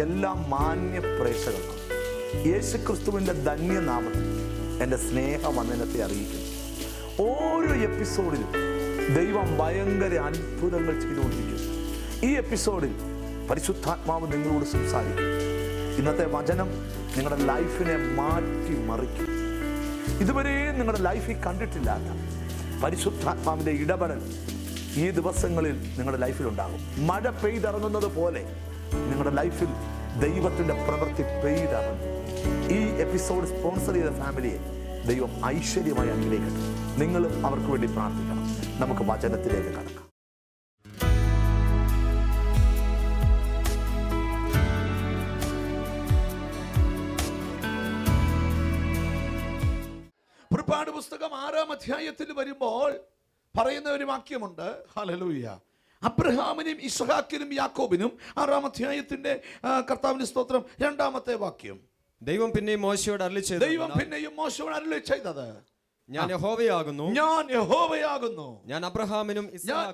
എല്ലാ മാന്യ പ്രേക്ഷകർക്കും യേശുക്രിസ്തുവിന്റെ ധന്യനാമത്തിൽ എന്റെ സ്നേഹവന്ദനത്തെ അറിയിക്കുന്നു. ഓരോ എപ്പിസോഡിലും ദൈവം ഭയങ്കര അത്ഭുതങ്ങൾ ചെയ്തുകൊണ്ടിരിക്കുന്നു. ഈ എപ്പിസോഡിൽ പരിശുദ്ധാത്മാവ് നിങ്ങളോട് സംസാരിക്കും. ഇന്നത്തെ വചനം നിങ്ങളുടെ ലൈഫിനെ മാറ്റി മറിക്കും ഇതുവരെയും നിങ്ങളുടെ ലൈഫിൽ കണ്ടിട്ടില്ലാത്ത പരിശുദ്ധാത്മാവിന്റെ ഇടപെടൽ ഈ ദിവസങ്ങളിൽ നിങ്ങളുടെ ലൈഫിൽ ഉണ്ടാകും മഴ പെയ്തിറങ്ങുന്നത് പോലെ നിങ്ങളുടെ ലൈഫിൽ ദൈവത്തിന്റെ പ്രവൃത്തി പെയ്തിറങ്ങും ഈ എപ്പിസോഡ് സ്പോൺസർ ചെയ്ത ഫാമിലിയെ ദൈവം ഐശ്വര്യമായി അനുഗ്രഹിക്കട്ടെ. നിങ്ങൾ അവർക്ക് വേണ്ടി പ്രാർത്ഥിക്കണം. നമുക്ക് വചനത്തിലേക്ക് കടക്കാം. പുറപ്പാട് പുസ്തകം ആറാം അധ്യായത്തിൽ വരുമ്പോൾ പറയുന്ന ഒരു വാക്യമുണ്ട്. ഹലലൂയ അബ്രഹാമിനും ഇസ്ഹാക്കിനും യാക്കോബിനും ആറാം അധ്യായത്തിന്റെ കർത്താവിന്റെ സ്തോത്രം രണ്ടാമത്തെ വാക്യം. ദൈവം പിന്നെയും മോശയോട് അരളി ചെയ്തു ദൈവം പിന്നെയും മോശയോട് അരുളി ചെയ്തത്. ഞാൻ യഹോവയാകുന്നു. ഞാൻ യഹോവയാകുന്നു. ഞാൻ അബ്രഹാമിനും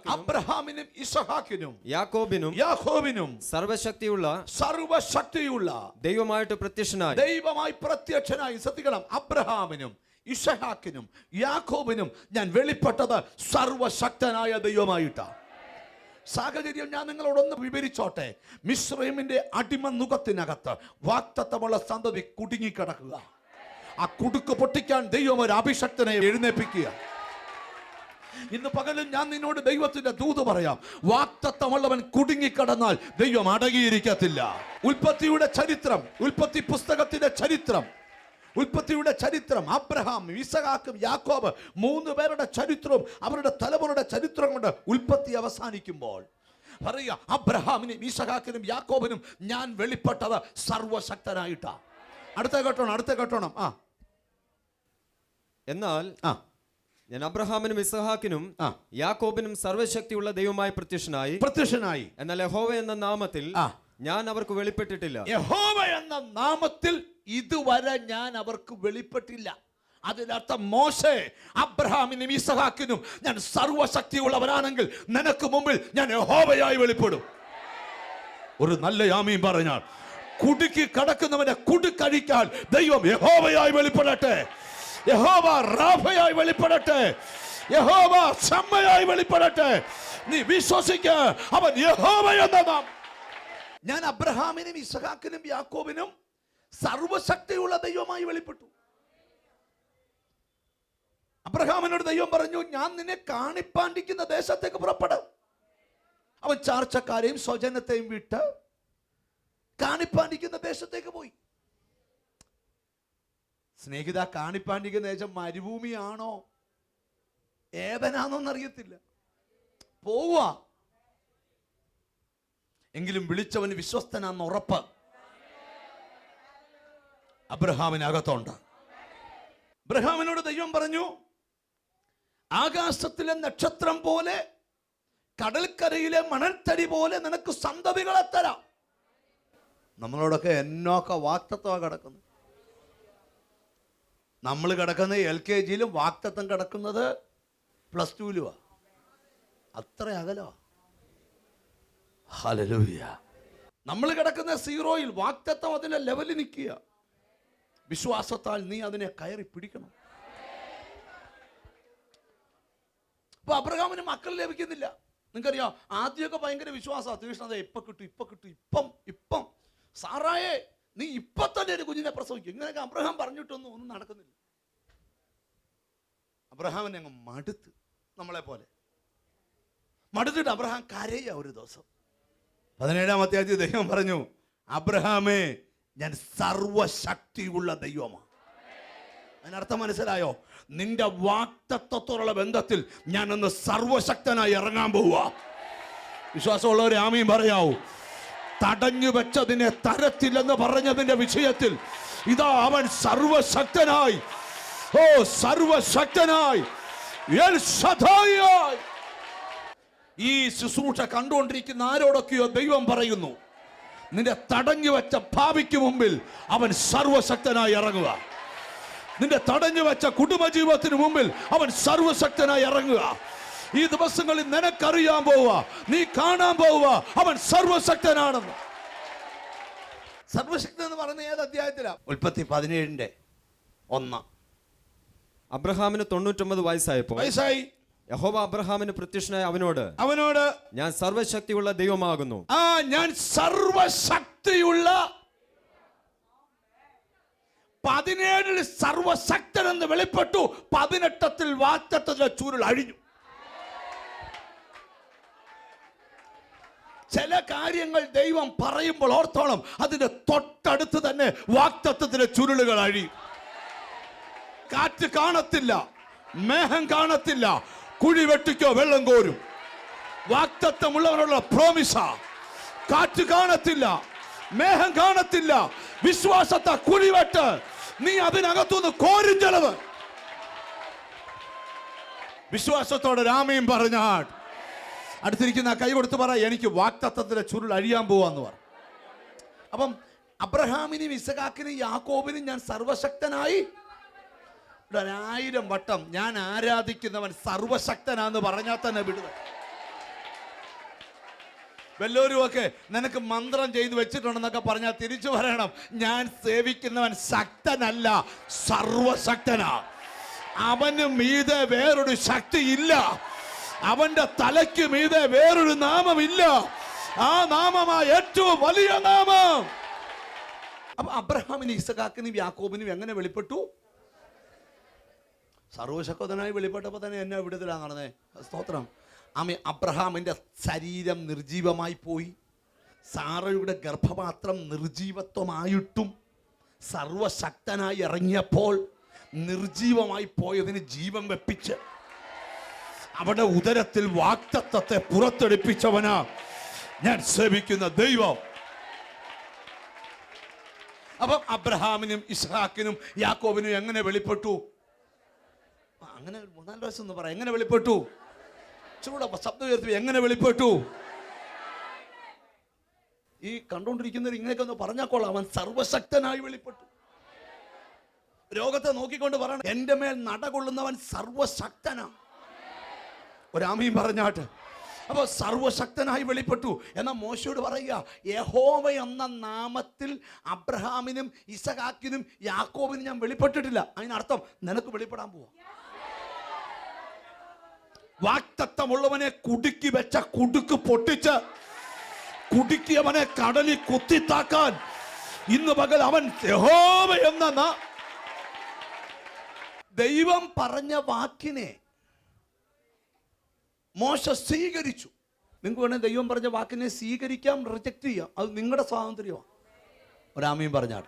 അബ്രഹാമിനും ഇസഹാക്കിനും യാക്കോബിനും യാഹോവിനും സർവശക്തിയുള്ള സർവശക്തിയുള്ള ദൈവമായിട്ട് പ്രത്യക്ഷനായി. ദൈവമായി പ്രത്യക്ഷനായി. ശ്രദ്ധിക്കണം. അബ്രഹാമിനും ഇഷഹാക്കിനും യാക്കോബിനും ഞാൻ വെളിപ്പെട്ടത് സർവശക്തനായ ദൈവമായിട്ടാണ്. സാഹചര്യം ഞാൻ നിങ്ങളോടൊന്ന് വിവരിച്ചോട്ടെ. മിശ്രമിന്റെ അടിമ നുഖത്തിനകത്ത് വാക്തത്വമുള്ള സന്തതി കുടുങ്ങിക്കിടക്കുക. ആ കുടുക്ക് പൊട്ടിക്കാൻ ദൈവം ഒരു അഭിഷക്തനെ എഴുന്നേപ്പിക്കുക ഇന്ന് പകലും ഞാൻ നിന്നോട് ദൈവത്തിന്റെ ദൂത് പറയാം. വാക്തത്വമുള്ളവൻ കുടുങ്ങിക്കിടന്നാൽ ദൈവം അടങ്ങിയിരിക്കത്തില്ല. ഉൽപ്പത്തിയുടെ ചരിത്രം ഉൽപ്പത്തി പുസ്തകത്തിന്റെ ചരിത്രം ഉൽപ്പത്തിയുടെ ചരിത്രം അബ്രഹാം ഇസഹാക്കും യാക്കോബ് മൂന്ന് പേരുടെ ചരിത്രവും അവരുടെ തലമുറയുടെ ചരിത്രം കൊണ്ട് ഉൽപ്പത്തി അവസാനിക്കുമ്പോൾ പറയുക അബ്രഹാമിനും ഈസഹാക്കിനും യാക്കോബിനും ഞാൻ വെളിപ്പെട്ടത് സർവശക്തനായിട്ടാ. അടുത്ത കേട്ടോണം അടുത്ത കേട്ടോണം ആ. എന്നാൽ ആ. ഞാൻ അബ്രഹാമിനും ഇസഹാക്കിനും. യാക്കോബിനും സർവശക്തിയുള്ള ദൈവമായി പ്രത്യക്ഷനായി. പ്രത്യക്ഷനായി. എന്നാൽ യഹോവ എന്ന നാമത്തിൽ. ഞാൻ അവർക്ക് വെളിപ്പെട്ടിട്ടില്ല. യഹോവ എന്ന നാമത്തിൽ ഇതുവരെ ഞാൻ അവർക്ക് വെളിപ്പെട്ടില്ല. അതിനർത്ഥം മോശെ അബ്രഹാമിനും ഈസഹാക്കിനും ഞാൻ സർവശക്തിയുള്ളവരാണെങ്കിൽ നിനക്ക് മുമ്പിൽ ഞാൻ യഹോവയായി വെളിപ്പെടും. ഒരു നല്ല യാമീം പറഞ്ഞാൽ കുടുക്കി കടക്കുന്നവനെ കുടുക്കഴിക്കാൻ ദൈവം യഹോവയായി വെളിപ്പെടട്ടെ. യഹോവ റാഫയായി വെളിപ്പെടട്ടെ. യഹോവ ചമ്മയായി വെളിപ്പെടട്ടെ. നീ വിശ്വസിക്ക അവൻ യഹോവ എന്ന നാം. ഞാൻ അബ്രഹാമിനും ഇസഹാക്കിനും യാക്കോബിനും സർവശക്തിയുള്ള ദൈവമായി വെളിപ്പെട്ടു. അബ്രഹാമിനോട് ദൈവം പറഞ്ഞു ഞാൻ നിന്നെ കാണിപ്പാണ്ടിക്കുന്ന ദേശത്തേക്ക് പുറപ്പെടും. അവൻ ചാർച്ചക്കാരെയും സ്വജനത്തെയും വിട്ട് കാണിപ്പാണ്ടിക്കുന്ന ദേശത്തേക്ക് പോയി. സ്നേഹിത കാണിപ്പാണ്ടിക്കുന്ന ദേശം മരുഭൂമിയാണോ? ഏവനാണോന്ന് അറിയത്തില്ല പോവുക എങ്കിലും വിളിച്ചവന് വിശ്വസ്തനാന്ന് ഉറപ്പ്. അബ്രഹാമിനകത്തുണ്ട്. അബ്രഹാമിനോട് ദൈവം പറഞ്ഞു ആകാശത്തിലെ നക്ഷത്രം പോലെ കടൽക്കരയിലെ മണൽത്തടി പോലെ നിനക്ക് സന്തതികളെ തരാം. നമ്മളോടൊക്കെ എന്നൊക്കെ വാക്തത്വമാണ് കിടക്കുന്നത്. നമ്മൾ കിടക്കുന്നത് എൽ കെ ജിയിലും വാക്തത്വം കിടക്കുന്നത് പ്ലസ് ടുവിലുമാണ് അത്ര അകലോ ഹലലൂയ നമ്മൾ കിടക്കുന്ന സീറോയിൽ വാക്തത്വം അതിന്റെ ലെവലിൽ നിൽക്കുക. വിശ്വാസത്താൽ നീ അതിനെ കയറി പിടിക്കണം. അപ്പൊ അബ്രഹാമിന് മക്കൾ ലഭിക്കുന്നില്ല. നിങ്ങൾക്കറിയാം ആദ്യമൊക്കെ ഭയങ്കര വിശ്വാസമാണ് തീഷ്ണത ഇപ്പൊ കിട്ടും ഇപ്പൊ കിട്ടും ഇപ്പം ഇപ്പം. സാറായെ നീ ഇപ്പൊ തന്നെ ഒരു കുഞ്ഞിനെ പ്രസവിക്കും. ഇങ്ങനെയൊക്കെ അബ്രഹാം പറഞ്ഞിട്ടൊന്നും ഒന്നും നടക്കുന്നില്ല. അബ്രഹാമിനെ അങ്ങ് മടുത്ത് നമ്മളെ പോലെ. മടുത്തിട്ട് അബ്രഹാം കരയ ഒരു ദിവസം. പതിനേഴാം അധ്യായത്തിൽ ദൈവം പറഞ്ഞു അബ്രഹാമേ ഞാൻ സർവശക്തിയുള്ള ദൈവമാണ്. അതിനർത്ഥം മനസ്സിലായോ? നിന്റെ വാക്തത്വത്തോടുള്ള ബന്ധത്തിൽ ഞാൻ ഒന്ന് സർവശക്തനായി ഇറങ്ങാൻ പോവുക. വിശ്വാസമുള്ളവരെ ആമയും പറയാവൂ. തടഞ്ഞു വെച്ചതിനെ തരത്തില്ലെന്ന് പറഞ്ഞതിന്റെ വിഷയത്തിൽ ഇതാ അവൻ സർവശക്തനായി. ഓ സർവശക്തനായി. ഈ ശുശ്രൂഷ കണ്ടുകൊണ്ടിരിക്കുന്ന ആരോടൊക്കെയോ ദൈവം പറയുന്നു? നിന്റെ തടഞ്ഞു വെച്ച ഭാവിക്ക് മുമ്പിൽ അവൻ സർവശക്തനായി ഇറങ്ങുക. നിന്റെ തടഞ്ഞു വെച്ച കുടുംബജീവിതത്തിന് മുമ്പിൽ അവൻ സർവശക്തനായി ഇറങ്ങുക. ഈ ദിവസങ്ങളിൽ നിനക്കറിയാൻ പോവുക നീ കാണാൻ പോവുക അവൻ സർവശക്തനാണെന്ന്. സർവശക്തൻ എന്ന് പറയുന്ന ഏത് അധ്യായത്തിലാ? ഉൽപ്പത്തി പതിനേഴിന്റെ ഒന്ന്. അബ്രഹാമിന് തൊണ്ണൂറ്റൊമ്പത് വയസ്സായപ്പോൾ വയസ്സായി. യഹോവ അബ്രഹാമിന് പ്രത്യക്ഷനായ അവനോട് അവനോട് ഞാൻ സർവശക്തിയുള്ള ദൈവമാകുന്നു. ആ ഞാൻ സർവശക്തിയുള്ള പതിനേഴിൽ സർവശക്തൻ എന്ന് വെളിപ്പെട്ടു പതിനെട്ടത്തിൽ വാറ്റത്തിലെ ചൂരുൾ അഴിഞ്ഞു. ചില കാര്യങ്ങൾ ദൈവം പറയുമ്പോൾ ഓർത്തോളം അതിന്റെ തൊട്ടടുത്ത് തന്നെ വാക്തത്വത്തിലെ ചുരുളുകൾ അഴിയും. കാറ്റ് കാണത്തില്ല മേഘം കാണത്തില്ല കുഴി വെട്ടിക്കോ വെള്ളം കോരും. വാക്തത്വമുള്ളവനുള്ള പ്രോമിസാ കാറ്റ് കാണത്തില്ല മേഘം കാണത്തില്ല. വിശ്വാസത്തെ കുഴിവെട്ട് നീ അതിനകത്തുനിന്ന് കോരും ചെലവ്. വിശ്വാസത്തോടെ രാമയും പറഞ്ഞാൽ അടുത്തിരിക്കുന്ന കൈ കൊടുത്ത് പറ എനിക്ക് വാക്തത്വത്തിന്റെ ചുരുൾ അഴിയാൻ പോവാന്ന് പറ. അപ്പം അബ്രഹാമിനും ഇസഖാക്കിനും യാക്കോബിനും ഞാൻ സർവശക്തനായി ഒരായിരം വട്ടം ഞാൻ ആരാധിക്കുന്നവൻ സർവശക്തനാന്ന് പറഞ്ഞാൽ തന്നെ വിടുക. വല്ലവരും ഒക്കെ നിനക്ക് മന്ത്രം ചെയ്തു വെച്ചിട്ടുണ്ടെന്നൊക്കെ പറഞ്ഞാൽ തിരിച്ചു പറയണം. ഞാൻ സേവിക്കുന്നവൻ ശക്തനല്ല സർവശക്തനാ. അവന് മീതെ വേറൊരു ശക്തി ഇല്ല. അവന്റെ തലയ്ക്ക് മീതെ വേറൊരു നാമമില്ല ആ നാമമാ ഏറ്റവും വലിയ നാമം. അപ്പൊ അബ്രഹാമിനും ഇസഖാക്കിനും യാക്കോബിനും എങ്ങനെ വെളിപ്പെട്ടു? സർവശക്തനായി വെളിപ്പെട്ടപ്പോൾ തന്നെ എന്നെ വിടുതലാ നടന്നേ. സ്തോത്രം. ആമി അബ്രഹാമിന്റെ ശരീരം നിർജീവമായി പോയി. സാറയുടെ ഗർഭപാത്രം നിർജീവത്വമായിട്ടും സർവശക്തനായി ഇറങ്ങിയപ്പോൾ നിർജീവമായി പോയതിന് ജീവൻ വെപ്പിച്ച് അവിടെ ഉദരത്തിൽ വാക്തത്വത്തെ പുറത്തെടുപ്പിച്ചവനാ ഞാൻ സേവിക്കുന്ന ദൈവം. അപ്പം അബ്രഹാമിനും ഇസ്ഹാക്കിനും യാക്കോബിനും എങ്ങനെ വെളിപ്പെട്ടു? അങ്ങനെ മൂന്നാൽ വയസ്സ് ഒന്ന് പറ. എങ്ങനെ വെളിപ്പെട്ടു? ചൂടെ ശബ്ദം ഉയർത്തി എങ്ങനെ വെളിപ്പെട്ടു? ഈ കണ്ടുകൊണ്ടിരിക്കുന്നവർ ഇങ്ങനെയൊക്കെ ഒന്ന് പറഞ്ഞാൽ കൊള്ളാം. അവൻ സർവശക്തനായി വെളിപ്പെട്ടു. രോഗത്തെ നോക്കിക്കൊണ്ട് പറയണം എന്റെ മേൽ നടകൊള്ളുന്നവൻ സർവശക്തനാണ് ഒരാമയും പറഞ്ഞാട്ട്. അപ്പോൾ സർവശക്തനായി വെളിപ്പെട്ടു. എന്നാൽ മോശയോട് പറയുക യഹോവ എന്ന നാമത്തിൽ അബ്രഹാമിനും ഇസഹാക്കിനും യാക്കോബിനും ഞാൻ വെളിപ്പെട്ടിട്ടില്ല. അതിനർത്ഥം നിനക്ക് വെളിപ്പെടാൻ പോവാ. വാക്തത്വമുള്ളവനെ കുടുക്കി വെച്ച കുടുക്ക് പൊട്ടിച്ച് കുടുക്കിയവനെ കടലിൽ കുത്തിത്താക്കാൻ ഇന്ന് പകൽ അവൻ യഹോവ എന്ന ദൈവം പറഞ്ഞ വാക്കിനെ മോശ സ്വീകരിച്ചു. നിങ്ങൾക്ക് വേണേൽ ദൈവം പറഞ്ഞ വാക്കിനെ സ്വീകരിക്കാം റിജക്റ്റ് ചെയ്യാം. അത് നിങ്ങളുടെ സ്വാതന്ത്ര്യമാണ്. ഒരാമയും പറഞ്ഞാൽ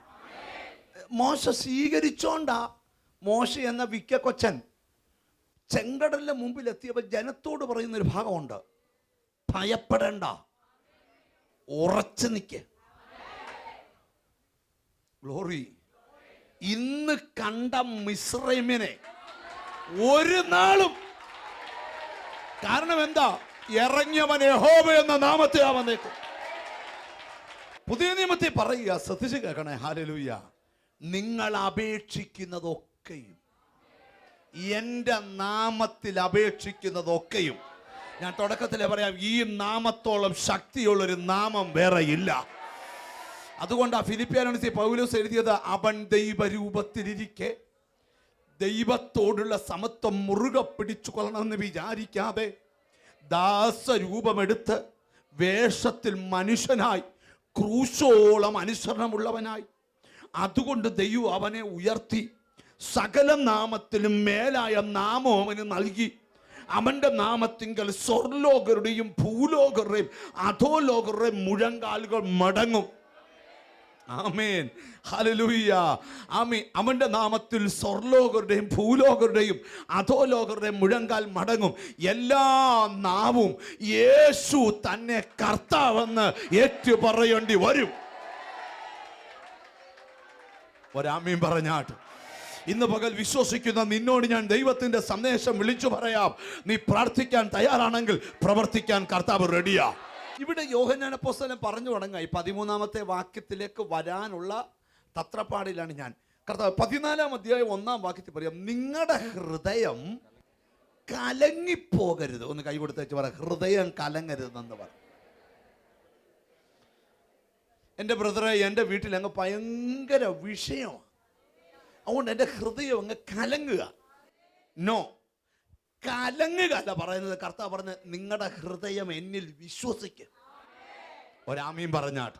മോശ സ്വീകരിച്ചോണ്ടാ മോശ എന്ന വിക്ക കൊച്ചൻ ചെങ്കടലിന്റെ മുമ്പിൽ എത്തിയപ്പോൾ ജനത്തോട് പറയുന്ന ഒരു ഭാഗമുണ്ട്. ഭയപ്പെടേണ്ട. ഉറച്ചു നിൽക്ക് ഗ്ലോറി. ഇന്ന് കണ്ട മിശ്രമിനെ ഒരു നാളും. കാരണം എന്താ? ഇറങ്ങിയവൻ യഹോവ എന്ന നാമത്തെ ആ വന്നേക്കും പുതിയ നിയമത്തിൽ പറയുക ശ്രദ്ധിച്ച് കേൾക്കണേ. ഹാലലൂയ. നിങ്ങൾ അപേക്ഷിക്കുന്നതൊക്കെയും എന്റെ നാമത്തിൽ അപേക്ഷിക്കുന്നതൊക്കെയും ഞാൻ തുടക്കത്തിൽ പറയാം ഈ നാമത്തോളം ശക്തിയുള്ളൊരു നാമം വേറെ ഇല്ല അതുകൊണ്ട് ആ ഫിലിപ്പിയാനോസ് പൗലോസ് എഴുതിയത് അവൻ ദൈവരൂപത്തിലിരിക്കെ ദൈവത്തോടുള്ള സമത്വം മുറുകെ പിടിച്ചു കൊള്ളണമെന്ന് വിചാരിക്കാതെ ദാസരൂപമെടുത്ത് വേഷത്തിൽ മനുഷ്യനായി ക്രൂശോളം അനുസരണമുള്ളവനായി. അതുകൊണ്ട് ദൈവം അവനെ ഉയർത്തി സകല നാമത്തിലും മേലായ നാമം അവന് നൽകി. അവന്റെ നാമത്തിങ്കൽ സ്വർലോകരുടെയും ഭൂലോകരുടെയും അധോലോകരുടെയും മുഴങ്കാലുകൾ മടങ്ങും. ആമേൻ. ഹലലൂയ്യ ആമേ അവന്റെ നാമത്തിൽ സ്വർലോകരുടെയും ഭൂലോകരുടെയും അധോലോകരുടെയും മുഴങ്കാൽ മടങ്ങും. എല്ലാ നാവും യേശു തന്നെ കർത്താവെന്ന് ഏറ്റു പറയേണ്ടി വരും. ഒരാമീൻ പറഞ്ഞാട്ട്. ഇന്ന് പകൽ വിശ്വസിക്കുന്ന നിന്നോട് ഞാൻ ദൈവത്തിന്റെ സന്ദേശം വിളിച്ചു പറയാം. നീ പ്രാർത്ഥിക്കാൻ തയ്യാറാണെങ്കിൽ പ്രവർത്തിക്കാൻ കർത്താവ് റെഡിയാ ഇവിടെ യോഹന്നാന പുസ്തകം പറഞ്ഞു തുടങ്ങാം. ഈ പതിമൂന്നാമത്തെ വാക്യത്തിലേക്ക് വരാനുള്ള തത്രപ്പാടിലാണ് ഞാൻ. കർത്താവ് പതിനാലാം അധ്യായം ഒന്നാം വാക്യത്തിൽ പറയാം. നിങ്ങളുടെ ഹൃദയം കലങ്ങിപ്പോകരുത്. ഒന്ന് കൈ കൊടുത്തേച്ച് പറ. ഹൃദയം കലങ്ങരുതെന്ന് പറ. എന്റെ ബ്രദറെ എന്റെ വീട്ടിൽ അങ്ങ് ഭയങ്കര വിഷയമാണ്. അതുകൊണ്ട് എന്റെ ഹൃദയം അങ്ങ് കലങ്ങുക. നോ കലങ്ങുക അല്ല പറയുന്നത്. കർത്താവ് പറഞ്ഞ് നിങ്ങളുടെ ഹൃദയം എന്നിൽ വിശ്വസിക്കുക ഒരാമീൻ പറഞ്ഞാട്ട്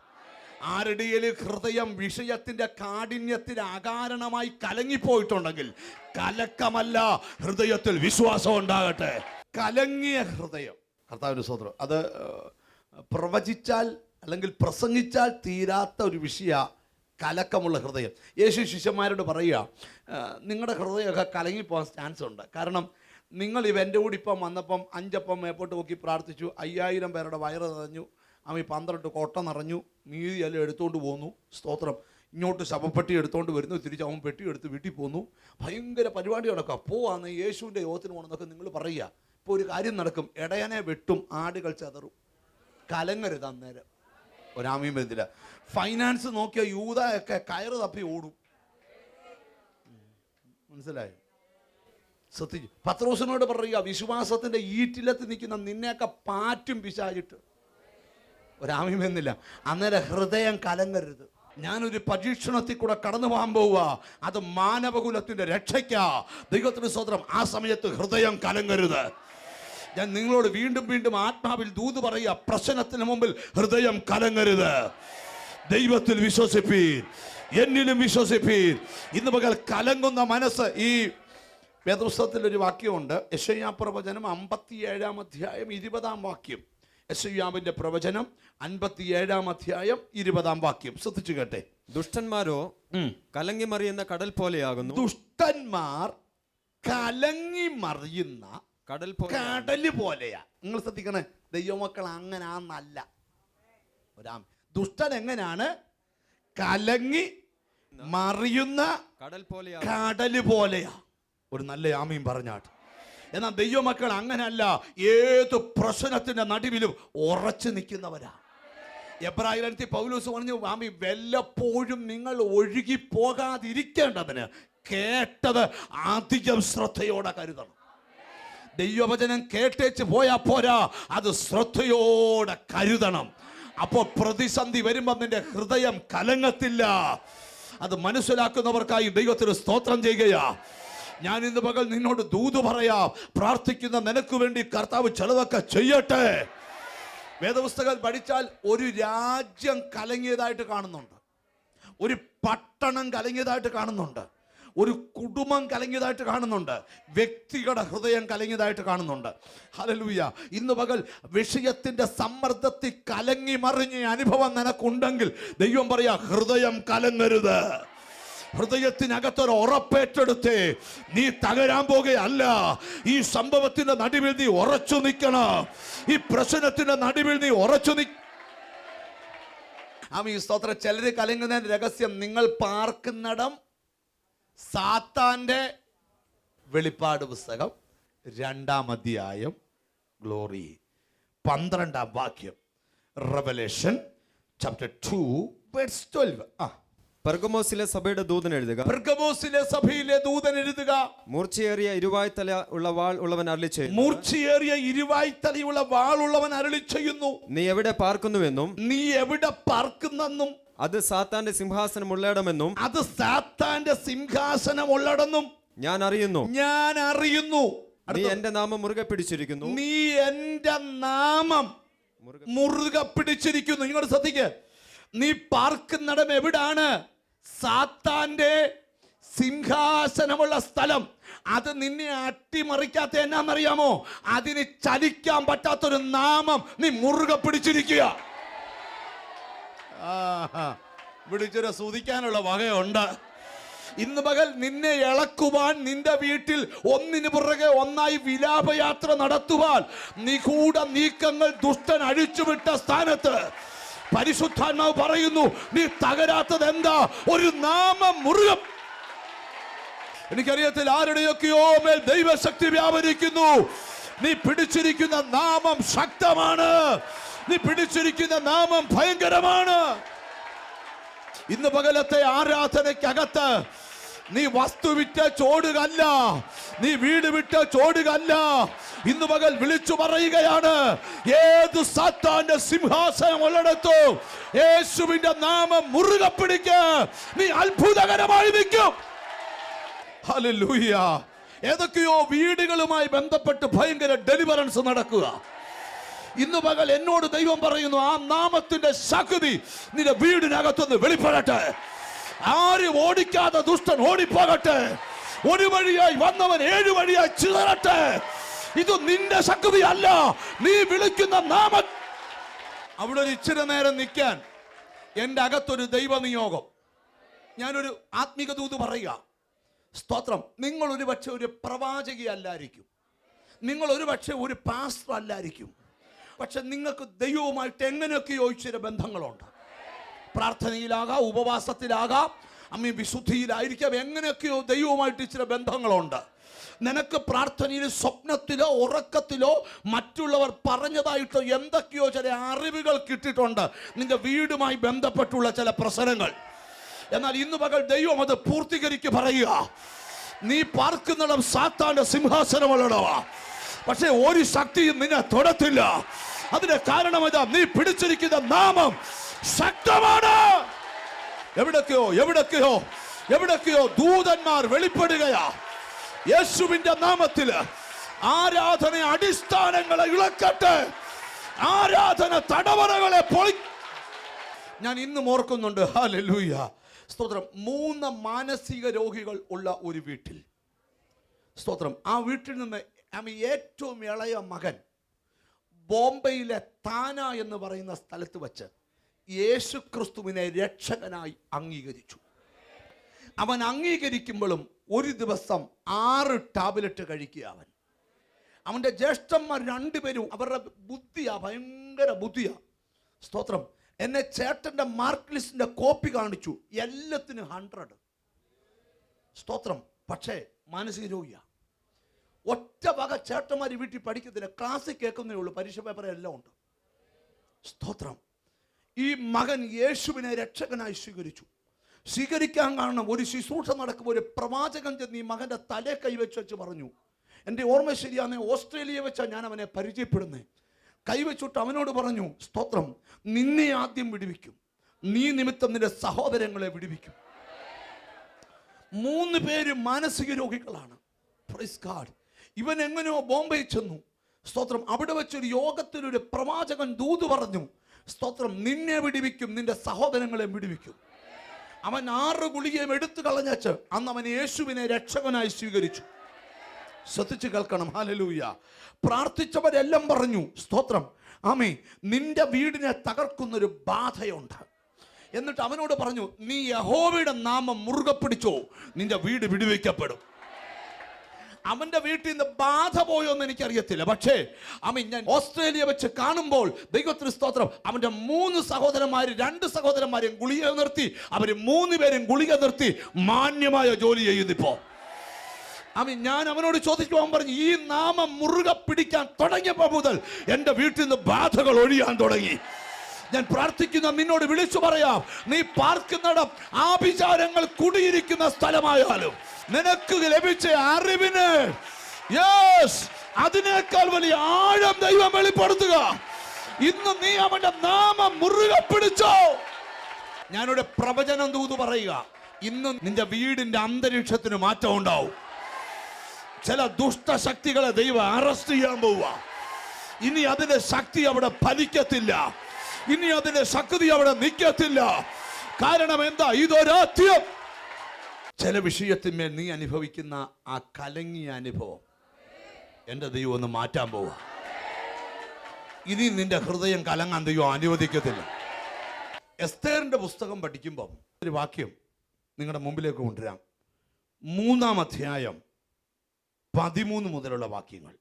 ആരുടെയും ഹൃദയം വിഷയത്തിന്റെ കാഠിന്യത്തിന് അകാരണമായി കലങ്ങിപ്പോയിട്ടുണ്ടെങ്കിൽ കലക്കമല്ല ഹൃദയത്തിൽ വിശ്വാസം ഉണ്ടാകട്ടെ. കലങ്ങിയ ഹൃദയം. കർത്താവിന്റെ സ്വതന്ത്രം അത് പ്രവചിച്ചാൽ അല്ലെങ്കിൽ പ്രസംഗിച്ചാൽ തീരാത്ത ഒരു വിഷയ കലക്കമുള്ള ഹൃദയം. യേശു ശിഷ്യന്മാരോട് പറയുക നിങ്ങളുടെ ഹൃദയമൊക്കെ കലങ്ങിപ്പോകാൻ ചാൻസ് ഉണ്ട്. കാരണം നിങ്ങൾ ഇവന്റെ കൂടി ഇപ്പം വന്നപ്പം അഞ്ചപ്പം മേപ്പോട്ട് നോക്കി പ്രാർത്ഥിച്ചു. അയ്യായിരം പേരുടെ വയറ് നിറഞ്ഞു. അവൻ പന്ത്രണ്ട് കോട്ട നിറഞ്ഞു. നീതി എല്ലാം എടുത്തുകൊണ്ട് പോന്നു. സ്തോത്രം. ഇങ്ങോട്ട് ശവപ്പെട്ടി എടുത്തുകൊണ്ട് വരുന്നു. തിരിച്ച് അവൻ പെട്ടി എടുത്ത് വീട്ടിൽ പോന്നു. ഭയങ്കര പരിപാടി നടക്കുക പോവാന്ന് യേശുവിന്റെ യോഗത്തിന് പോകണമെന്നൊക്കെ നിങ്ങൾ പറയുക. ഇപ്പോൾ ഒരു കാര്യം നടക്കും. ഇടയനെ വെട്ടും ആടുകൾ ചതറും. കലങ്ങരുത് അന്നേരം. ഒരാമയും വരുന്നില്ല. ഫൈനാൻസ് നോക്കിയ യൂതയൊക്കെ കയറ് തപ്പി ഓടും. മനസ്സിലായി? സത്യം പത്രോസിനോട് പറയുക വിശ്വാസത്തിന്റെ ഈറ്റിലത്ത് നിൽക്കുന്ന നിന്നെയൊക്കെ പാറ്റും പിശാചിട്ട്. ഒരാമയും എന്നില്ല അന്നേരം ഹൃദയം കലങ്ങരുത്. ഞാനൊരു പരീക്ഷണത്തിൽ കൂടെ കടന്നു പോകാൻ പോവുക. അത് മാനവകുലത്തിന്റെ രക്ഷയ്ക്കാ. ദൈവത്തിന് സ്വതന്ത്രം ആ സമയത്ത് ഹൃദയം കലങ്ങരുത്. ഞാൻ നിങ്ങളോട് വീണ്ടും വീണ്ടും ആത്മാവിൽ ദൂത് പറയുക. പ്രശ്നത്തിന് മുമ്പിൽ ഹൃദയം കലങ്ങരുത്. ദൈവത്തിൽ വിശ്വസിപ്പീൻ. എന്നിലും വിശ്വസിപ്പീൻ. ഇന്ന് പകൽ കലങ്ങുന്ന മനസ്സ് ഈ വേദപുസ്തകത്തിൽ ഒരു വാക്യമുണ്ട്. യശയ്യാ പ്രവചനം അമ്പത്തിയേഴാം അധ്യായം ഇരുപതാം വാക്യം. യശയ്യാവിന്റെ പ്രവചനം അൻപത്തിയേഴാം അധ്യായം ഇരുപതാം വാക്യം. ശ്രദ്ധിച്ചു കേട്ടെ. ദുഷ്ടന്മാരോ കലങ്ങി മറിയുന്ന കടൽ പോലെയാകുന്നു. ദുഷ്ടന്മാർ കലങ്ങി മറിയുന്ന കടൽ കടൽ പോലെയാ. നിങ്ങൾ ശ്രദ്ധിക്കണേ ദൈവമക്കൾ അങ്ങനാന്നല്ല. ഒരാ ദുഷ്ടൻ എങ്ങനെയാണ് കലങ്ങി മറിയുന്ന കടൽ പോലെയാ. കടൽ പോലെയാ. ഒരു നല്ല ആമയും പറഞ്ഞാട്ട്. എന്നാൽ ദൈവമക്കൾ അങ്ങനല്ല. ഏത് പ്രശ്നത്തിന്റെ നടുവിലും ഉറച്ചു നിൽക്കുന്നവരാ. എബ്രാഹിലത്തി പൗലൂസ് പറഞ്ഞു ആമി വല്ലപ്പോഴും നിങ്ങൾ ഒഴുകി പോകാതിരിക്കേണ്ടതിന് കേട്ടത് അധികം ശ്രദ്ധയോടെ കരുതണം. ദൈവവചനം കേട്ടേച്ച് പോയാൽ പോരാ. അത് ശ്രദ്ധയോടെ കരുതണം. അപ്പോൾ പ്രതിസന്ധി വരുമ്പോൾ നിന്റെ ഹൃദയം കലങ്ങത്തില്ല. അത് മനസ്സിലാക്കുന്നവർക്കായി ദൈവത്തിന് സ്തോത്രം ചെയ്യുകയാ. ഞാൻ ഇന്ന് പകൽ നിന്നോട് ദൂത് പറയാം. പ്രാർത്ഥിക്കുന്ന നിനക്ക് വേണ്ടി കർത്താവ് ചിലതൊക്കെ ചെയ്യട്ടെ. വേദപുസ്തകം പഠിച്ചാൽ ഒരു രാജ്യം കലങ്ങിയതായിട്ട് കാണുന്നുണ്ട്. ഒരു പട്ടണം കലങ്ങിയതായിട്ട് കാണുന്നുണ്ട്. ഒരു കുടുംബം കലങ്ങിയതായിട്ട് കാണുന്നുണ്ട്. വ്യക്തികളുടെ ഹൃദയം കലങ്ങിയതായിട്ട് കാണുന്നുണ്ട്. ഹലലൂയ ഇന്ന് പകൽ വിഷയത്തിന്റെ സമ്മർദ്ദത്തിൽ കലങ്ങി മറിഞ്ഞ അനുഭവം നിനക്കുണ്ടെങ്കിൽ ദൈവം പറയാ ഹൃദയം കലങ്ങരുത്. ഹൃദയത്തിനകത്തൊരു ഉറപ്പേറ്റെടുത്തേ നീ തകരാൻ പോകുകയല്ല. ഈ സംഭവത്തിന്റെ നടുവിൽ നീ ഉറച്ചു നിൽക്കണം. ഈ പ്രശ്നത്തിന്റെ നടുവിൽ നീ ഉറച്ചു നിൽ ആ ഈ സ്തോത്ര. ചിലര് കലങ്ങുന്നതിന്റെ രഹസ്യം നിങ്ങൾ പാർക്കുന്നിടം സാത്താന്റെ വെളിപ്പാട് പുസ്തകം രണ്ടാം അധ്യായം. ഗ്ലോറി പന്ത്രണ്ടാം വാക്യം. Revelation chapter two verse twelve ആ. പെർഗമോസിലെ സഭയുടെ ദൂതൻ എഴുതുക. പെർഗമോസിലെ സഭയിലെ ദൂതൻ എഴുതുക. മൂർച്ചയേറിയ ഇരുവായ്ത്തല ഉള്ള വാൾ ഉള്ളവൻ അരളി ചെയ്യുന്നു. മൂർച്ചയേറിയ ഇരുവായ്ത്തലയുള്ള ഉള്ളവൻ അരളി ചെയ്യുന്നു. നീ എവിടെ പാർക്കുന്നുവെന്നും നീ എവിടെ പാർക്കുന്നെന്നും അത് സാത്താന്റെ സിംഹാസനം ഉള്ളടമെന്നും അത് സാത്താന്റെ സിംഹാസനം ഉള്ളടെന്നും ഞാൻ അറിയുന്നു. ഞാൻ അറിയുന്നു. നീ എന്റെ നാമം മുറുകെ പിടിച്ചിരിക്കുന്നു. നീ എന്റെ നാമം മുറുകെ പിടിച്ചിരിക്കുന്നു. ഇങ്ങോട്ട് ശ്രദ്ധിക്ക്. നീ പാർക്കുന്നിടം എവിടാണ്? സാത്താന്റെ സിംഹാസനമുള്ള സ്ഥലം. അത് നിന്നെ അട്ടിമറിക്കാത്ത എന്നാന്നറിയാമോ? അതിന് ചലിക്കാൻ പറ്റാത്തൊരു നാമം നീ മുറുകെ പിടിച്ചിരിക്കുക. വിളിച്ചൊരു സ്തുതിക്കാനുള്ള വകയുണ്ട്. ഇന്ന് പകൽ നിന്നെ ഇളക്കുവാൻ നിന്റെ വീട്ടിൽ ഒന്നിന് പുറകെ ഒന്നായി വിലാപയാത്ര നടത്തുവാൻ നിഗൂഢ നീക്കങ്ങൾ ദുഷ്ടൻ അഴിച്ചുവിട്ട സ്ഥാനത്ത്. പരിശുദ്ധാത്മാവ് പറയുന്നു നീ തകരാത്തത് എന്താ? ഒരു നാമം മുറുകം എനിക്കറിയത്തിൽ ആരുടെയൊക്കെയോ മേൽ ദൈവശക്തി വ്യാപരിക്കുന്നു. നീ പിടിച്ചിരിക്കുന്ന നാമം ശക്തമാണ്. നീ പിടിച്ചിരിക്കുന്ന നാമം ഭയങ്കരമാണ്. ഇന്ന് പകലത്തെ ആരാധനയ്ക്കകത്ത് നീ വസ്തു വിറ്റ ചോടുകല്ല നീ വീട് വിട്ട ചോടുകല്ല. ഇന്ന് പകൽ വിളിച്ചു പറയുകയാണ് ഏത് സാത്താന്റെ സിംഹാസനം ഉള്ളടത്തു യേശുവിന്റെ നാമം മുറുകെ പിടിക്ക നീ അത്ഭുതകരമായി നിൽക്കും. ഏതൊക്കെയോ വീടുകളുമായി ബന്ധപ്പെട്ട് ഭയങ്കര ഡെലിവറൻസ് നടക്കുക. ഇന്ന് പകൽ എന്നോട് ദൈവം പറയുന്നു ആ നാമത്തിന്റെ ശക്തി നിന്റെ വീടിനകത്തുനിന്ന് വെളിപ്പെടട്ടെ. ആരും ഓടിക്കാതെ ദുഷ്ടൻ ഓടിപ്പോകട്ടെ. ഒരു വഴിയായി വന്നവൻ ഏഴു വഴിയായി ചിതറട്ടെ. ഇത് നിന്റെ ശക്തി അല്ല നീ വിളിക്കുന്ന നാമ. അവിടെ ഒരു ഇച്ചിരി നേരം നിൽക്കാൻ എന്റെ അകത്തൊരു ദൈവനിയോഗം. ഞാനൊരു ആത്മീക ദൂത് പറയുക. സ്തോത്രം. നിങ്ങൾ ഒരു പക്ഷെ ഒരു പ്രവാചകി അല്ലായിരിക്കും. നിങ്ങൾ ഒരു പക്ഷെ ഒരു പാസ്റ്റർ അല്ലായിരിക്കും. പക്ഷെ നിങ്ങൾക്ക് ദൈവവുമായിട്ട് എങ്ങനെയൊക്കെയോ ചില ബന്ധങ്ങളുണ്ട്? പ്രാർത്ഥനയിലാകാം ഉപവാസത്തിലാകാം അമ്മ വിശുദ്ധിയിലായിരിക്കാം എങ്ങനെയൊക്കെയോ ദൈവവുമായിട്ട് ചില ബന്ധങ്ങളുണ്ട്. നിനക്ക് പ്രാർത്ഥനയിൽ സ്വപ്നത്തിലോ ഉറക്കത്തിലോ മറ്റുള്ളവർ പറഞ്ഞതായിട്ടോ എന്തൊക്കെയോ ചില അറിവുകൾ കിട്ടിയിട്ടുണ്ട്. നിന്റെ വീടുമായി ബന്ധപ്പെട്ടുള്ള ചില പ്രശ്നങ്ങൾ. എന്നാൽ ഇന്ന് പകൽ ദൈവം അത് പൂർത്തീകരിക്ക് പറയുക. നീ പാർക്കുന്നിടം സാത്താന്റെ സിംഹാസനമുള്ളടവാ. പക്ഷെ ഒരു ശക്തിയും നിന്നെ തൊടത്തില്ല. അതിന്റെ കാരണം ഇതാ നീ പിടിച്ചിരിക്കുന്ന നാമം ശക്തമാണ്. എവിടൊക്കെയോ എവിടൊക്കെയോ എവിടൊക്കെയോ ദൂതന്മാർ വെളിപ്പെടുകയാ. യേശുവിന്റെ നാമത്തിൽ ആരാധന അടിസ്ഥാനങ്ങളെ ഇളക്കട്ടെ. ആരാധന തടവറകളെ പൊളി ഞാൻ ഇന്നും ഓർക്കുന്നുണ്ട് ഹാലൂയ സ്തോത്രം മൂന്ന് മാനസിക രോഗികൾ ഉള്ള ഒരു വീട്ടിൽ. സ്തോത്രം ആ വീട്ടിൽ നിന്ന് ഏറ്റവും ഇളയ മകൻ ബോംബെയിലെ താന എന്ന് പറയുന്ന സ്ഥലത്ത് വച്ച് യേശു ക്രിസ്തുവിനെ രക്ഷകനായി അംഗീകരിച്ചു. അവൻ അംഗീകരിക്കുമ്പോഴും ഒരു ദിവസം ആറ് ടാബ്ലറ്റ് കഴിക്കുക അവൻ. അവന്റെ ജ്യേഷ്ഠന്മാർ രണ്ടുപേരും അവരുടെ ബുദ്ധിയാ ഭയങ്കര ബുദ്ധിയാ. സ്തോത്രം. എന്നെ ചേട്ടന്റെ മാർക്ക് ലിസ്റ്റിന്റെ കോപ്പി കാണിച്ചു. എല്ലാത്തിനും ഹൺഡ്രഡ് സ്തോത്രം. പക്ഷേ മാനസിക രോഗിയാ. ഒറ്റ വക ചേട്ടന്മാർ വീട്ടിൽ പഠിക്കത്തില്ല. ക്ലാസ്സിൽ കേൾക്കുന്നേ ഉള്ളൂ. പരീക്ഷ പേപ്പർ എല്ലാം ഉണ്ട്. സ്തോത്രം. ഈ മകൻ യേശുവിനെ രക്ഷകനായി സ്വീകരിച്ചു. സ്വീകരിക്കാൻ കാരണം ഒരു ശുശ്രൂഷ നടക്കുമ്പോൾ ഒരു പ്രവാചകൻ ചെന്ന് ഈ മകന്റെ തല കൈവച്ച് വെച്ച് പറഞ്ഞു എന്റെ ഓർമ്മ ശരിയാന്ന് ഓസ്ട്രേലിയ വെച്ചാണ് ഞാൻ അവനെ പരിചയപ്പെടുന്നത് കൈവച്ചിട്ട് അവനോട് പറഞ്ഞു സ്തോത്രം നിന്നെ ആദ്യം വിടുവിക്കും. നീ നിമിത്തം നിന്റെ സഹോദരങ്ങളെ വിടുവിക്കും. മൂന്ന് പേര് മാനസിക രോഗികളാണ്. Praise God. ഇവൻ എങ്ങനെയോ ബോംബെയിൽ ചെന്നു. സ്തോത്രം അവിടെ വെച്ചൊരു യോഗത്തിൽ ഒരു പ്രവാചകൻ ദൂത് പറഞ്ഞു സ്തോത്രം നിന്നെ വിടിവിക്കും നിന്റെ സഹോദരങ്ങളെ വിടിവിക്കും. അവൻ ആറ് ഗുളികയും എടുത്തു കളഞ്ഞച്ച് അന്ന് അവൻ യേശുവിനെ രക്ഷകനായി സ്വീകരിച്ചു. ശ്രദ്ധിച്ചു കേൾക്കണം ഹാലലൂയ പ്രാർത്ഥിച്ചവരെല്ലാം പറഞ്ഞു സ്തോത്രം ആമേ നിന്റെ വീടിനെ തകർക്കുന്നൊരു ബാധയുണ്ട്. എന്നിട്ട് അവനോട് പറഞ്ഞു നീ യഹോവയുടെ നാമം മുറുകെ പിടിച്ചോ നിന്റെ വീട് വിടുവിക്കപ്പെടും. അവന്റെ വീട്ടിൽ നിന്ന് ബാധ പോയോ എന്ന് എനിക്കറിയത്തില്ല. പക്ഷേ അമ്മ ഞാൻ ഓസ്ട്രേലിയ വെച്ച് കാണുമ്പോൾ ദൈവത്തിന് സ്തോത്രം. അവന്റെ മൂന്ന് സഹോദരന്മാർ രണ്ട് സഹോദരന്മാരെയും ഗുളിക നിർത്തി. അവർ മൂന്ന് പേരും ഗുളിക നിർത്തി മാന്യമായ ജോലി ചെയ്യുന്നിപ്പോ അവൻ ഞാൻ അവനോട് ചോദിച്ചു പറഞ്ഞു ഈ നാമം മുറുകെ പിടിക്കാൻ തുടങ്ങിയപ്പോൾ മുതൽ എന്റെ വീട്ടിൽ നിന്ന് ബാധകൾ ഒഴിയാൻ തുടങ്ങി. ഞാൻ പ്രാർത്ഥിക്കുന്ന നിന്നോട് വിളിച്ചു പറയാം. നീ പാർക്കുന്നിടം ആഭിചാരങ്ങൾ കുടിയിരിക്കുന്ന സ്ഥലമായാലും നിനക്ക് ലഭിച്ച അറിവിന് യെസ് അതിനേക്കാൾ വലിയ ആഴം ദൈവം വെളിപ്പെടുത്തുക. ഇന്ന് നീ അവന്റെ നാമം മുറുകെ പിടിച്ചോ. ഞാനൊരു പ്രവചനം തൂത് പറയുക. ഇന്ന് നിന്റെ വീടിന്റെ അന്തരീക്ഷത്തിന് മാറ്റം ഉണ്ടാവും. ചില ദുഷ്ടശക്തികളെ ദൈവം അറസ്റ്റ് ചെയ്യാൻ പോവുക. ഇനി അതിന്റെ ശക്തി അവിടെ ഫലിക്കത്തില്ല. ഇനി അതിന്റെ ശക്തി അവിടെ നിൽക്കത്തില്ല. കാരണം എന്താ? ഇതൊരാത്യം. ചില വിഷയത്തിന്മേൽ നീ അനുഭവിക്കുന്ന ആ കലങ്ങിയ അനുഭവം എന്റെ ദൈവം ഒന്ന് മാറ്റാൻ പോവുക ഇനി നിന്റെ ഹൃദയം കലങ്ങാൻ ദൈവം അനുവദിക്കത്തില്ല. എസ്തേറിന്റെ പുസ്തകം പഠിക്കുമ്പം ഒരു വാക്യം നിങ്ങളുടെ മുമ്പിലേക്ക് കൊണ്ടുവരാം. മൂന്നാം അധ്യായം പതിമൂന്ന് മുതലുള്ള വാക്യങ്ങൾ.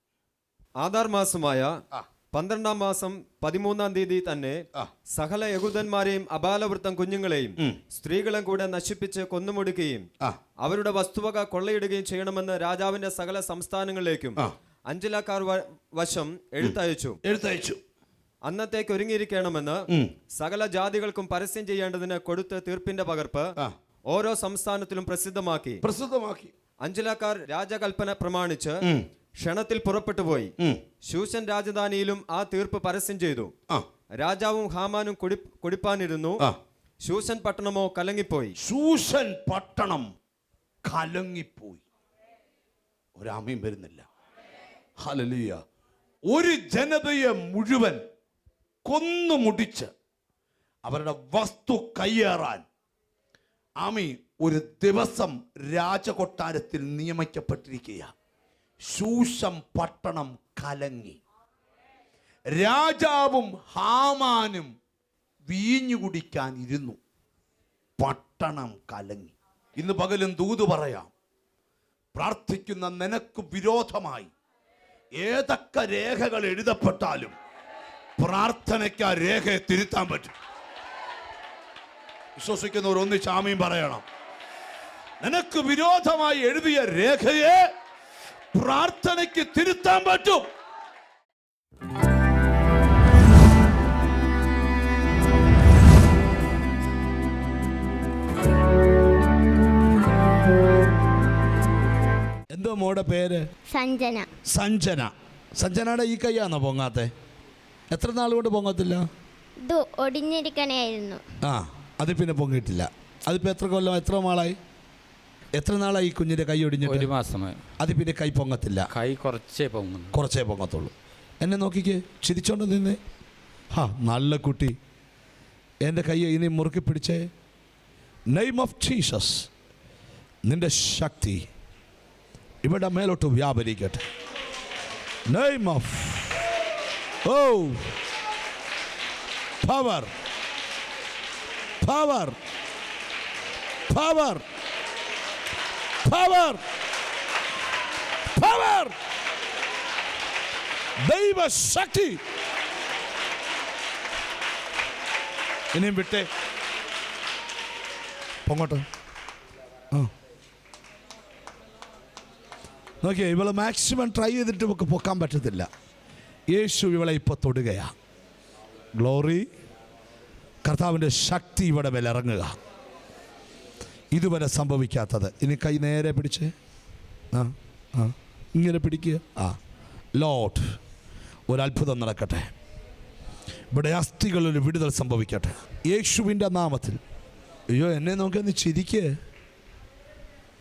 ആധാർ മാസമായ. പന്ത്രണ്ടാം മാസം പതിമൂന്നാം തീയതി തന്നെ. സകല യഹൂദന്മാരെയും അപാലവൃത്തം കുഞ്ഞുങ്ങളെയും സ്ത്രീകളും കൂടെ നശിപ്പിച്ച് കൊന്നുമുടുക്കുകയും അവരുടെ വസ്തുവക കൊള്ളയിടുകയും ചെയ്യണമെന്ന് രാജാവിന്റെ സകല സംസ്ഥാനങ്ങളിലേക്കും അഞ്ചിലാക്കാർ വശം എഴുത്തയച്ചു. എഴുത്തയച്ചു. അന്നത്തേക്ക് ഒരുങ്ങിയിരിക്കണമെന്ന്. സകല ജാതികൾക്കും പരസ്യം ചെയ്യേണ്ടതിന് കൊടുത്ത തീർപ്പിന്റെ പകർപ്പ് ഓരോ സംസ്ഥാനത്തിലും പ്രസിദ്ധമാക്കി. പ്രസിദ്ധമാക്കി. അഞ്ചിലാക്കാർ രാജകൽപ്പന പ്രമാണിച്ച്. ക്ഷണത്തിൽ പുറപ്പെട്ടു പോയി. ശൂശൻ രാജധാനിയിലും ആ തീർപ്പ് പരസ്യം ചെയ്തു. രാജാവും ഹാമാനും കുടി കുടിപ്പാനിരുന്നു. ശൂശൻ പട്ടണമോ കലങ്ങിപ്പോയി. ശൂശൻ പട്ടണം കലങ്ങിപ്പോയി. ഒരാമയും വരുന്നില്ല. ഹലലിയ ഒരു ജനതയെ മുഴുവൻ കൊന്നു മുടിച്ച് അവരുടെ വസ്തു കയ്യേറാൻ ആമി ഒരു ദിവസം രാജകൊട്ടാരത്തിൽ നിയമിക്കപ്പെട്ടിരിക്കുക ശൂഷം പട്ടണം കലങ്ങി. രാജാവും ഹാമാനും വീഞ്ഞു കുടിക്കാൻ ഇരുന്നു. പട്ടണം കലങ്ങി. ഇന്ന് പകലും ദൂത് പറയാം. പ്രാർത്ഥിക്കുന്ന നിനക്ക് വിരോധമായി. ഏതൊക്കെ രേഖകൾ എഴുതപ്പെട്ടാലും പ്രാർത്ഥനയ്ക്ക് ആ രേഖയെ തിരുത്താൻ പറ്റും. വിശ്വസിക്കുന്നവർ ഒന്ന് ആമയും പറയണം. നിനക്ക് വിരോധമായി എഴുതിയ രേഖയെ പ്രാർത്ഥനയ്ക്ക് തിരുത്താൻ പറ്റും. എന്തോ മോടെ പേര്? സഞ്ജന. സഞ്ജന. സഞ്ജനയുടെ ഈ കൈയാണോ പൊങ്ങാത്തെ? എത്ര നാൾ കൊണ്ട് പൊങ്ങത്തില്ല? ഇത് ഒടിഞ്ഞിരിക്കണയായിരുന്നു. ആ അത് പിന്നെ പൊങ്ങിയിട്ടില്ല. അതിപ്പോ എത്ര കൊല്ലം എത്ര നാളായി? എത്ര നാളായി കുഞ്ഞിന്റെ കുഞ്ഞിന്റെ കൈ ഒരു മാസമായി അത് പിന്നെ കൈ പൊങ്ങത്തില്ല. കൈ കുറച്ചേ പൊങ്ങുന്നു. കുറച്ചേ പൊങ്ങത്തുള്ളൂ. എന്നെ നോക്കിക്കേ ചിരിച്ചോണ്ട് നിന്നേ. ഹാ നല്ല കുട്ടി. എന്റെ കൈ ഇനി മുറുക്കി പിടിച്ചേ. നെയ്മ് ഓഫ് ജീസസ് നിന്റെ ശക്തി ഇവിടെ മേലോട്ട് വ്യാപരിക്കട്ടെ. Name of oh power power power power power ദൈവശക്തി ഇനിയും വിട്ടേ. പൊങ്ങോട്ട്. ആ. നോക്കിയേ ഇവളെ മാക്സിമം ട്രൈ ചെയ്തിട്ട് നമുക്ക് പൊക്കാൻ പറ്റത്തില്ല. യേശു ഇവളെ ഇപ്പോൾ തൊടുകയാ. ഗ്ലോറി കർത്താവിന്റെ ശക്തി ഇവിടെ മേലിറങ്ങുക ഇതുവരെ സംഭവിക്കാത്തത്. ഇനി കൈ നേരെ പിടിച്ച്. ആ ആ. ഇങ്ങനെ പിടിക്കുക ആ. ലോട്ട് ഒരത്ഭുതം നടക്കട്ടെ. ഇവിടെ അസ്ഥികളിൽ വിടുതൽ സംഭവിക്കട്ടെ. യേശുവിന്റെ നാമത്തിൽ. അയ്യോ എന്നെ നോക്കി ഒന്ന് ചിരിക്ക്.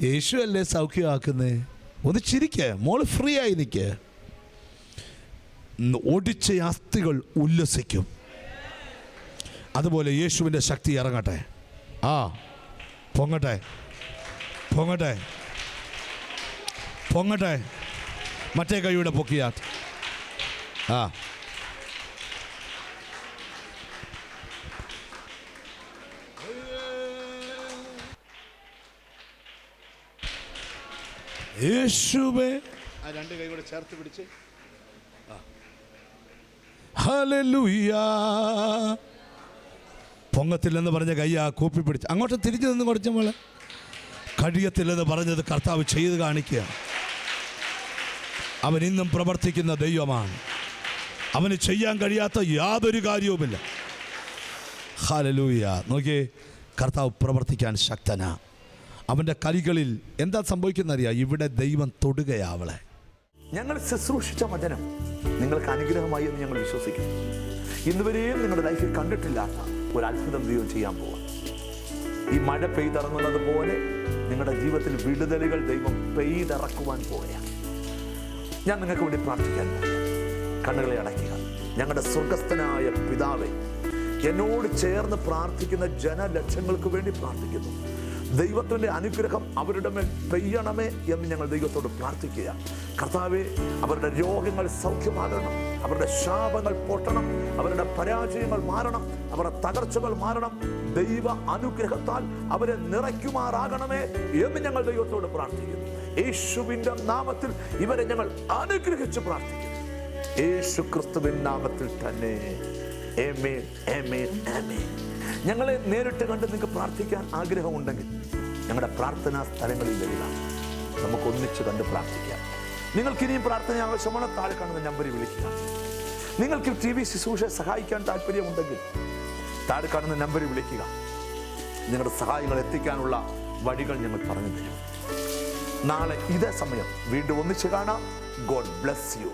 യേശു അല്ലേ സൗഖ്യമാക്കുന്നേ? ഒന്ന് ചിരിക്ക്. മോൾ ഫ്രീ ആയി നിൽക്ക് ഒടിച്ച അസ്ഥികൾ ഉല്ലസിക്കും. അതുപോലെ യേശുവിന്റെ ശക്തി ഇറങ്ങട്ടെ. ആ. പൊങ്ങട്ടെ. പൊങ്ങട്ടെ. പൊങ്ങട്ടെ. മറ്റേ കൈയുടെ പൊക്കിയാ ആ. യേശുവേ. ആ രണ്ട് കൈ കൂടെ ചേർത്ത് പിടിച്ച്. ഹല്ലേലൂയ. പൊങ്ങത്തില്ലെന്ന് പറഞ്ഞ കയ്യ കൂപ്പി പിടിച്ച് അങ്ങോട്ട് തിരിഞ്ഞു നിന്ന് കുറച്ച് മോളെ. കഴിയത്തില്ലെന്ന് പറഞ്ഞത് കർത്താവ് ചെയ്ത് കാണിക്കുക. അവൻ ഇന്നും പ്രവർത്തിക്കുന്ന ദൈവമാണ്. അവന് ചെയ്യാൻ കഴിയാത്ത യാതൊരു കാര്യവുമില്ല. ഹാലലൂയ നോക്കിയേ കർത്താവ് പ്രവർത്തിക്കാൻ ശക്തനാ. അവന്റെ കൈകളിൽ എന്താ സംഭവിക്കുന്നറിയാം? ഇവിടെ ദൈവം തൊടുകയാ അവളെ. ഞങ്ങൾ ശുശ്രൂഷിച്ച വചനം. നിങ്ങൾക്ക് അനുഗ്രഹമായി എന്ന് ഞങ്ങൾ വിശ്വസിക്കുന്നു. ഇന്നുവരെയും നിങ്ങളുടെ ലൈഫിൽ കണ്ടിട്ടില്ലാത്ത ഒരു അത്ഭുതം ദൈവം ചെയ്യാൻ പോവാം. ഈ മഴ പെയ്തിറങ്ങുന്നത് പോലെ നിങ്ങളുടെ ജീവിതത്തിൽ വിടുതലുകൾ ദൈവം പെയ്തിറക്കുവാൻ പോവുകയാണ് ഞാൻ നിങ്ങൾക്ക് വേണ്ടി പ്രാർത്ഥിക്കാൻ കണ്ണുകളെ അടയ്ക്കുക. ഞങ്ങളുടെ സ്വർഗസ്ഥനായ പിതാവെ എന്നോട് ചേർന്ന് പ്രാർത്ഥിക്കുന്ന ജനലക്ഷങ്ങൾക്ക് വേണ്ടി പ്രാർത്ഥിക്കുന്നു. ദൈവത്തിന്റെ അനുഗ്രഹം അവരുടെ മേൽ പെയ്യണമേ എന്ന് ഞങ്ങൾ ദൈവത്തോട് പ്രാർത്ഥിക്കുക കർത്താവെ അവരുടെ രോഗങ്ങൾ സൗഖ്യമാകണം. അവരുടെ ശാപങ്ങൾ പൊട്ടണം അവരുടെ പരാജയങ്ങൾ മാറണം അവരുടെ തകർച്ചകൾ മാറണം. ദൈവ അനുഗ്രഹത്താൽ അവരെ നിറയ്ക്കുമാറാകണമേ എന്ന് ഞങ്ങൾ ദൈവത്തോട് പ്രാർത്ഥിക്കുന്നു. യേശുവിന്റെ നാമത്തിൽ ഇവരെ ഞങ്ങൾ അനുഗ്രഹിച്ച് പ്രാർത്ഥിക്കുന്നു. യേശു ക്രിസ്തുവിൻ നാമത്തിൽ തന്നെ. ഞങ്ങളെ നേരിട്ട് കണ്ട് നിങ്ങൾക്ക് പ്രാർത്ഥിക്കാൻ ആഗ്രഹമുണ്ടെങ്കിൽ ഞങ്ങളുടെ പ്രാർത്ഥനാ സ്ഥലങ്ങളിൽ വരിക. നമുക്ക് ഒന്നിച്ച് കണ്ട് പ്രാർത്ഥിക്കാം. നിങ്ങൾക്കിനിയും പ്രാർത്ഥന ആവശ്യമാണ് താഴെ കാണുന്ന നമ്പറിൽ വിളിക്കുക. നിങ്ങൾക്ക് ടി വി ശുശ്രൂഷ സഹായിക്കാൻ താല്പര്യമുണ്ടെങ്കിൽ താഴെ കാണുന്ന നമ്പറിൽ വിളിക്കുക. നിങ്ങളുടെ സഹായങ്ങൾ എത്തിക്കാനുള്ള വഴികൾ ഞങ്ങൾ പറഞ്ഞു തരും. നാളെ ഇതേ സമയം വീണ്ടും ഒന്നിച്ച് കാണാം. God bless you.